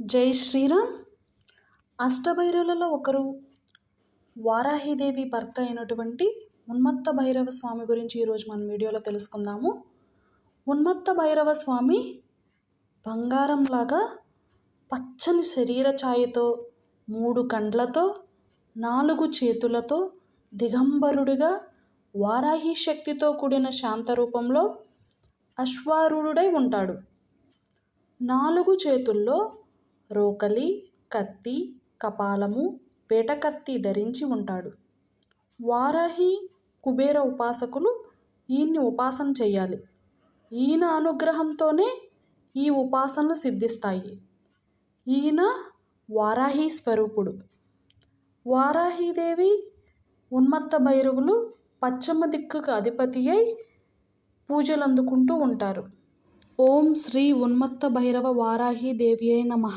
జై శ్రీరామ్. అష్టభైరవులలో ఒకరు వారాహిదేవి భర్త అయినటువంటి ఉన్మత్త భైరవ స్వామి గురించి ఈరోజు మన వీడియోలో తెలుసుకుందాము. ఉన్మత్త భైరవ స్వామి బంగారంలాగా పచ్చని శరీర ఛాయతో మూడు కండ్లతో నాలుగు చేతులతో దిగంబరుడిగా వారాహి శక్తితో కూడిన శాంత రూపంలో అశ్వారూఢుడై ఉంటాడు. నాలుగు చేతుల్లో రోకలి కత్తి కపాలము పేటకత్తి ధరించి ఉంటాడు. వారాహి కుబేర ఉపాసకులు ఈయన్ని ఉపాసన చేయాలి. ఈయన అనుగ్రహంతోనే ఈ ఉపాసనలు సిద్ధిస్తాయి. ఈయన వారాహి స్వరూపుడు. వారాహీదేవి ఉన్మత్త భైరవులు పశ్చిమ దిక్కుకు అధిపతి అయి పూజలు అందుకుంటూ ఉంటారు. ఓం శ్రీ ఉన్మత్త భైరవ వారాహి దేవి నమః.